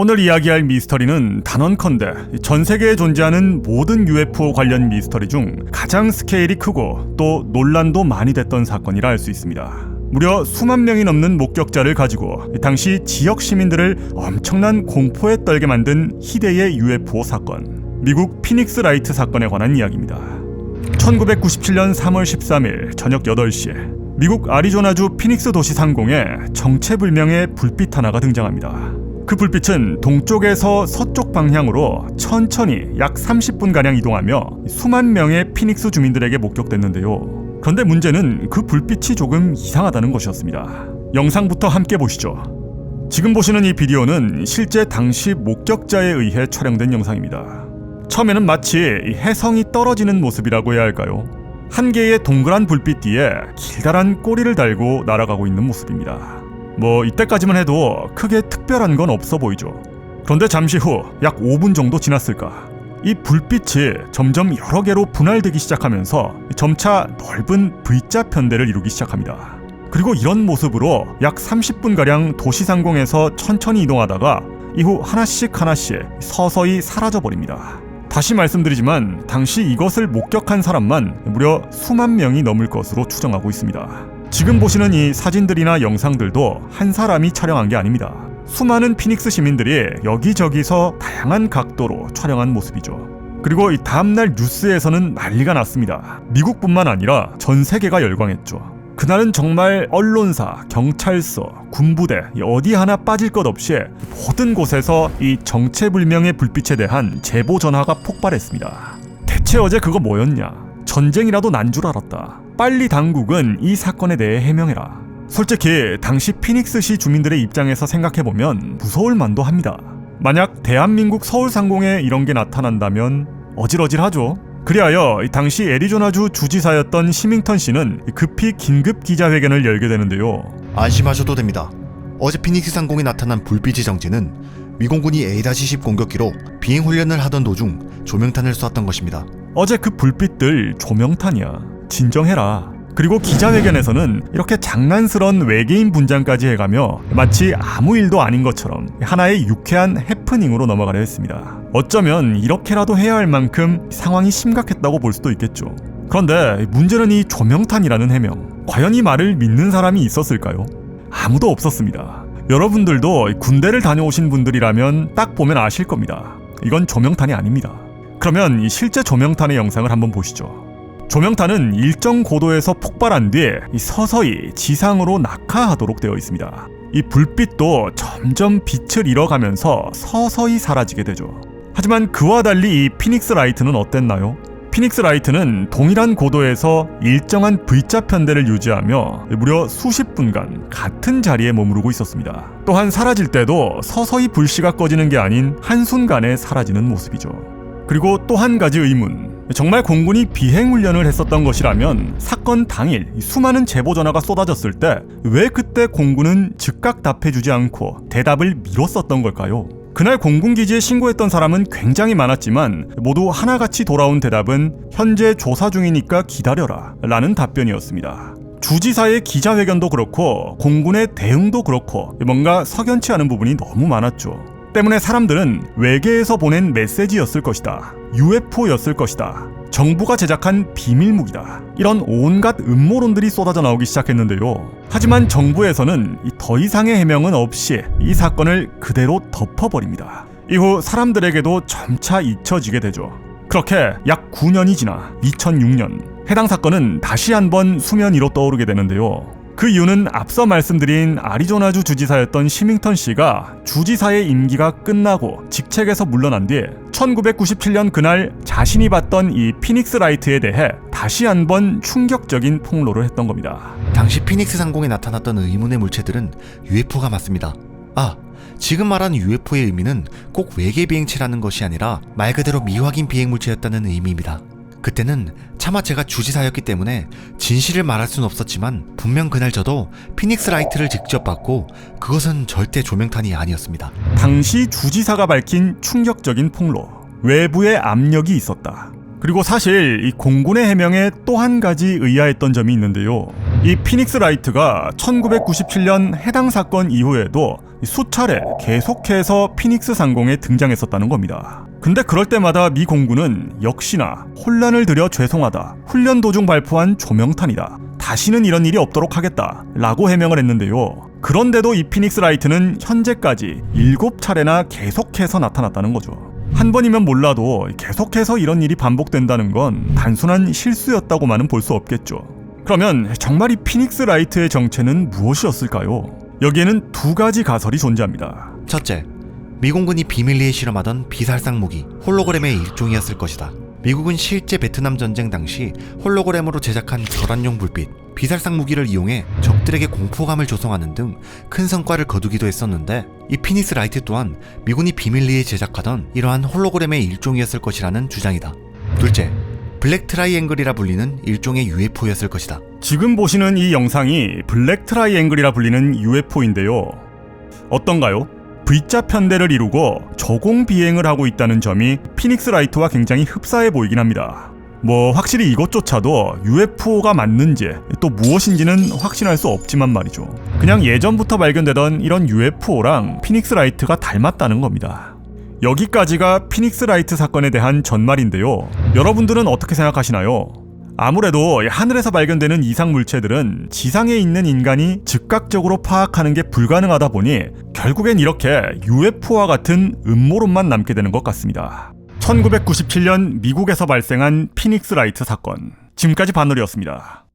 오늘 이야기할 미스터리는 단언컨대 전 세계에 존재하는 모든 UFO 관련 미스터리 중 가장 스케일이 크고 또 논란도 많이 됐던 사건이라 할 수 있습니다. 무려 수만 명이 넘는 목격자를 가지고 당시 지역 시민들을 엄청난 공포에 떨게 만든 희대의 UFO 사건, 미국 피닉스 라이트 사건에 관한 이야기입니다. 1997년 3월 13일 저녁 8시에 미국 아리조나주 피닉스 도시 상공에 정체불명의 불빛 하나가 등장합니다. 그 불빛은 동쪽에서 서쪽 방향으로 천천히 약 30분가량 이동하며 수만 명의 피닉스 주민들에게 목격됐는데요. 그런데 문제는 그 불빛이 조금 이상하다는 것이었습니다. 영상부터 함께 보시죠. 지금 보시는 이 비디오는 실제 당시 목격자에 의해 촬영된 영상입니다. 처음에는 마치 이 해성이 떨어지는 모습이라고 해야 할까요? 한 개의 동그란 불빛 뒤에 길다란 꼬리를 달고 날아가고 있는 모습입니다. 뭐 이때까지만 해도 크게 특별한 건 없어 보이죠. 그런데 잠시 후 약 5분 정도 지났을까. 이 불빛이 점점 여러 개로 분할되기 시작하면서 점차 넓은 V자 편대를 이루기 시작합니다. 그리고 이런 모습으로 약 30분가량 도시 상공에서 천천히 이동하다가 이후 하나씩 하나씩 서서히 사라져 버립니다. 다시 말씀드리지만 당시 이것을 목격한 사람만 무려 수만 명이 넘을 것으로 추정하고 있습니다. 지금 보시는 이 사진들이나 영상들도 한 사람이 촬영한 게 아닙니다. 수많은 피닉스 시민들이 여기저기서 다양한 각도로 촬영한 모습이죠. 그리고 이 다음날 뉴스에서는 난리가 났습니다. 미국뿐만 아니라 전 세계가 열광했죠. 그날은 정말 언론사, 경찰서, 군부대 어디 하나 빠질 것 없이 모든 곳에서 이 정체불명의 불빛에 대한 제보 전화가 폭발했습니다. 대체 어제 그거 뭐였냐? 전쟁이라도 난 줄 알았다. 빨리 당국은 이 사건에 대해 해명해라. 솔직히 당시 피닉스시 주민들의 입장에서 생각해보면 무서울 만도 합니다. 만약 대한민국 서울 상공에 이런 게 나타난다면 어질어질하죠. 그리하여 당시 애리조나주 주지사였던 시밍턴 씨는 급히 긴급 기자회견을 열게 되는데요. 안심하셔도 됩니다. 어제 피닉스 상공에 나타난 불빛의 정체는 미공군이 A-10 공격기로 비행 훈련을 하던 도중 조명탄을 쐈던 것입니다. 어제 그 불빛들 조명탄이야. 진정해라. 그리고 기자회견에서는 이렇게 장난스런 외계인 분장까지 해가며 마치 아무 일도 아닌 것처럼 하나의 유쾌한 해프닝으로 넘어가려 했습니다. 어쩌면 이렇게라도 해야 할 만큼 상황이 심각했다고 볼 수도 있겠죠. 그런데 문제는 이 조명탄이라는 해명. 과연 이 말을 믿는 사람이 있었을까요? 아무도 없었습니다. 여러분들도 군대를 다녀오신 분들이라면 딱 보면 아실 겁니다. 이건 조명탄이 아닙니다. 그러면 이 실제 조명탄의 영상을 한번 보시죠. 조명탄은 일정 고도에서 폭발한 뒤에 서서히 지상으로 낙하하도록 되어 있습니다. 이 불빛도 점점 빛을 잃어가면서 서서히 사라지게 되죠. 하지만 그와 달리 이 피닉스 라이트는 어땠나요? 피닉스 라이트는 동일한 고도에서 일정한 V자 편대를 유지하며 무려 수십 분간 같은 자리에 머무르고 있었습니다. 또한 사라질 때도 서서히 불씨가 꺼지는 게 아닌 한순간에 사라지는 모습이죠. 그리고 또 한 가지 의문. 정말 공군이 비행 훈련을 했었던 것이라면 사건 당일 수많은 제보 전화가 쏟아졌을 때 왜 그때 공군은 즉각 답해주지 않고 대답을 미뤘었던 걸까요? 그날 공군 기지에 신고했던 사람은 굉장히 많았지만 모두 하나같이 돌아온 대답은 현재 조사 중이니까 기다려라 라는 답변이었습니다. 주지사의 기자회견도 그렇고 공군의 대응도 그렇고 뭔가 석연치 않은 부분이 너무 많았죠. 때문에 사람들은 외계에서 보낸 메시지였을 것이다. UFO였을 것이다. 정부가 제작한 비밀무기다. 이런 온갖 음모론들이 쏟아져 나오기 시작했는데요. 하지만 정부에서는 더 이상의 해명은 없이 이 사건을 그대로 덮어버립니다. 이후 사람들에게도 점차 잊혀지게 되죠. 그렇게 약 9년이 지나 2006년 해당 사건은 다시 한번 수면 위로 떠오르게 되는데요. 그 이유는 앞서 말씀드린 아리조나주 주지사였던 시밍턴 씨가 주지사의 임기가 끝나고 직책에서 물러난 뒤에 1997년 그날 자신이 봤던 이 피닉스 라이트에 대해 다시 한번 충격적인 폭로를 했던 겁니다. 당시 피닉스 상공에 나타났던 의문의 물체들은 UFO가 맞습니다. 아, 지금 말하는 UFO의 의미는 꼭 외계 비행체라는 것이 아니라 말 그대로 미확인 비행 물체였다는 의미입니다. 그때는 차마 제가 주지사였기 때문에 진실을 말할 수는 없었지만 분명 그날 저도 피닉스 라이트를 직접 봤고 그것은 절대 조명탄이 아니었습니다. 당시 주지사가 밝힌 충격적인 폭로. 외부의 압력이 있었다. 그리고 사실 이 공군의 해명에 또 한 가지 의아했던 점이 있는데요. 이 피닉스 라이트가 1997년 해당 사건 이후에도 수차례 계속해서 피닉스 상공에 등장했었다는 겁니다. 근데 그럴 때마다 미 공군은 역시나 혼란을 들여 죄송하다. 훈련 도중 발표한 조명탄이다. 다시는 이런 일이 없도록 하겠다. 라고 해명을 했는데요. 그런데도 이 피닉스 라이트는 현재까지 7차례나 계속해서 나타났다는 거죠. 한 번이면 몰라도 계속해서 이런 일이 반복된다는 건 단순한 실수였다고만은 볼 수 없겠죠. 그러면 정말 이 피닉스 라이트의 정체는 무엇이었을까요? 여기에는 두 가지 가설이 존재합니다. 첫째, 미공군이 비밀리에 실험하던 비살상 무기 홀로그램의 일종이었을 것이다. 미국은 실제 베트남 전쟁 당시 홀로그램으로 제작한 절안용 불빛, 비살상 무기를 이용해 적들에게 공포감을 조성하는 등 큰 성과를 거두기도 했었는데 이 피닉스 라이트 또한 미군이 비밀리에 제작하던 이러한 홀로그램의 일종이었을 것이라는 주장이다. 둘째, 블랙 트라이앵글이라 불리는 일종의 UFO였을 것이다. 지금 보시는 이 영상이 블랙 트라이앵글이라 불리는 UFO인데요. 어떤가요? V자 편대를 이루고 저공 비행을 하고 있다는 점이 피닉스 라이트와 굉장히 흡사해 보이긴 합니다. 뭐 확실히 이것조차도 UFO가 맞는지 또 무엇인지는 확신할 수 없지만 말이죠. 그냥 예전부터 발견되던 이런 UFO랑 피닉스 라이트가 닮았다는 겁니다. 여기까지가 피닉스 라이트 사건에 대한 전말인데요. 여러분들은 어떻게 생각하시나요? 아무래도 하늘에서 발견되는 이상 물체들은 지상에 있는 인간이 즉각적으로 파악하는 게 불가능하다 보니 결국엔 이렇게 UFO와 같은 음모론만 남게 되는 것 같습니다. 1997년 미국에서 발생한 피닉스 라이트 사건. 지금까지 바늘이었습니다.